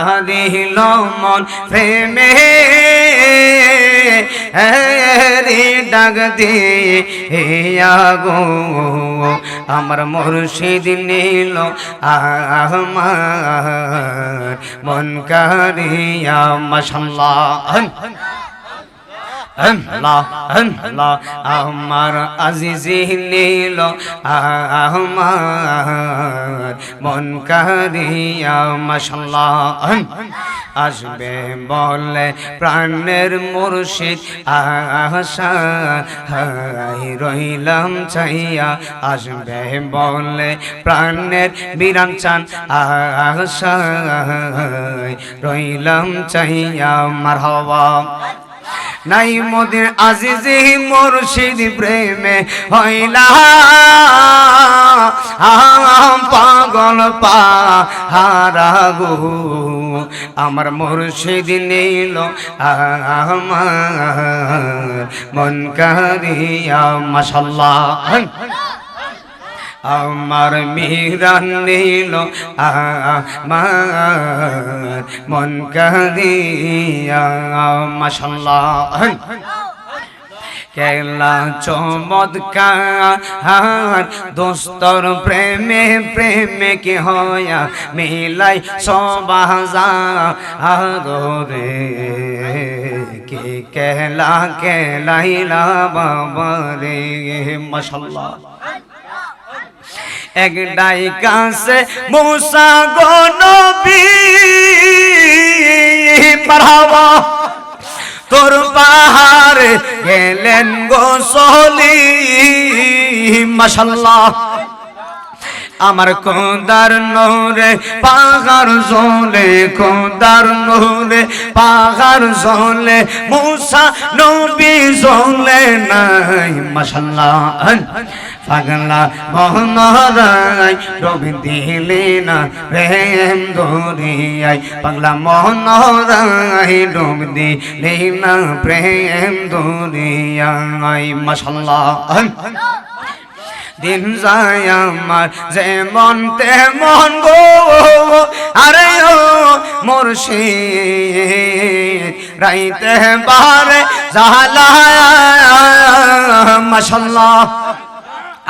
দিল মন প্রেমে রে ডাক দিয়ে গো। আমার মুর্শিদ নীল আমার মন কারিয়া মশাল্লাহ। আমার আজিজি নীল আমার মন কারিয়া মশাল্লাহ, আসবে বলে প্রাণের মুর্শিদ আশা রইলাম চাইয়া আসবে বলে প্রাণের বিরাম চান আশা রইলাম চাইয়া মার হওয়া নাই মোদের আজিজি মুর্শিদ প্রেমে হইলা। পাগল পাগল পাহারা গো। আমার মুর্শিদ নীল আমার। মন কারিয়া মাশাল্লাহ। আমার মিরান নীল আমার মন কাদিয়া। মাশাল্লাহ। কেলা চমৎকার দোস্তর প্রেমে প্রেমে কে হয়া মিলাই সবাজা রে কে কেলা কেলাইলা বাবা রে মাশাল্লাহ। এক ডাইকাছে মুসা গো নবী। পারহাবা তোর পাহাড়ে গেলেন গো সলি। মাশাল্লাহ। আমার কোদার নোরে পাহাড় জলে কোদার নোরে পাহাড় জলে মুসা নবী জলে নাই মাশাল্লাহ। পাগলা মোহনরাই রবি দিলে না প্রেম দরিয়াই পাগলা মোহনরাই ডুব দিলে না প্রেম দরিয়াই মাশাল্লাহ। দিন যায় আমার যেমন তেমন গো। আরে ও মুর্শিদ, রাইতে বারে জালা মাশাল্লাহ।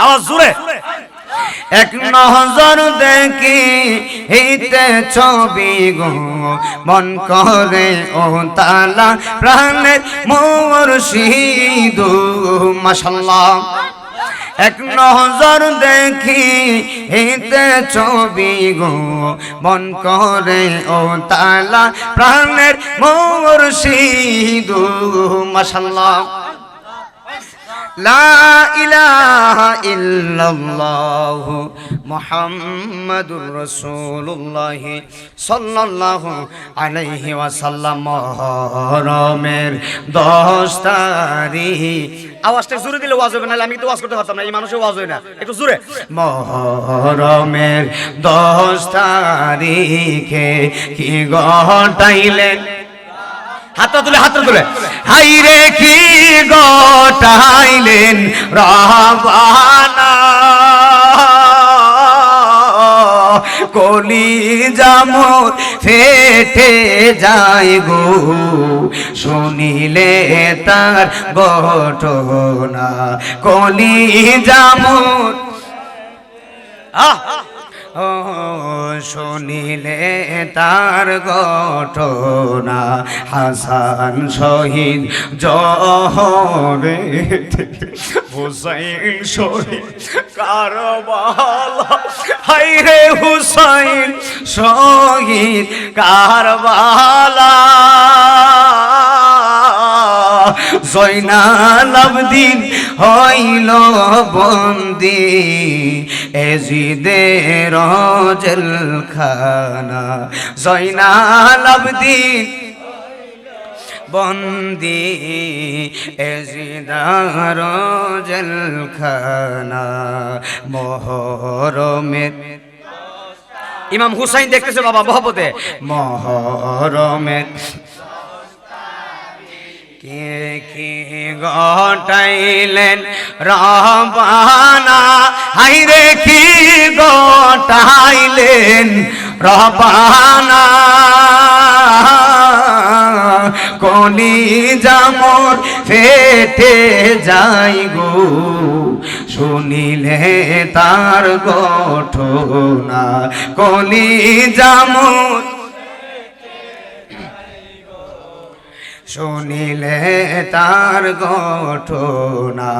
আওয়াজ জুড়ে এক নজর দেখি হিতে ছবি গো, মন করে ও তালা প্রাণের মুর্শিদ, মাশাল্লাহ। এক নজর দেখি হিতে ছবি গো, মন করে ও তালা প্রাণের মুর্শিদ, মাশাল্লাহ। লা ইলাহা ইল্লাল্লাহ মুহাম্মাদুর রাসূলুল্লাহ সাল্লাল্লাহু আলাইহি ওয়াসাল্লাম। মহরমের 10 তারিখ। আওয়াজটা জোরে দিলে ওয়াজ হবে না আমি তো ওয়াজ করতে পারতাম না, এই মানুষের ওয়াজ হয় না। একটু জোরে। মহরমের 10 তারিখে কি ঘটাইলেন হাতটা তুলে হাতটা তুলে। হাই রে কি গটাইলেন রাবানা কলি জামর ফেটে যায় গো, শুনিলে তার ঘটনা। কলি জামর আহ! শুনিলে তার ঘটনা হাসান শহীদ জহরে হুসাইন শহীদ কারবালা। হাই রে হুসাইন শহীদ কারবালা। জয়নাল আবদিন হইল বন্দি। এজিদের জেলখানা জয়নাল আবদিন বন্দি। এজিদার জেলখানা মহরমের ইমাম হুসাইন দেখতেছে বাবা মহব্বতে। মহরমের কে কি গটাইলেন রবানা হাইরে কি গটাইলেন রবানা কলি জামর ফেটে যাই গো, শুনিলে তার গঠনা। কলি জামর শুনিলে তার ঘটনা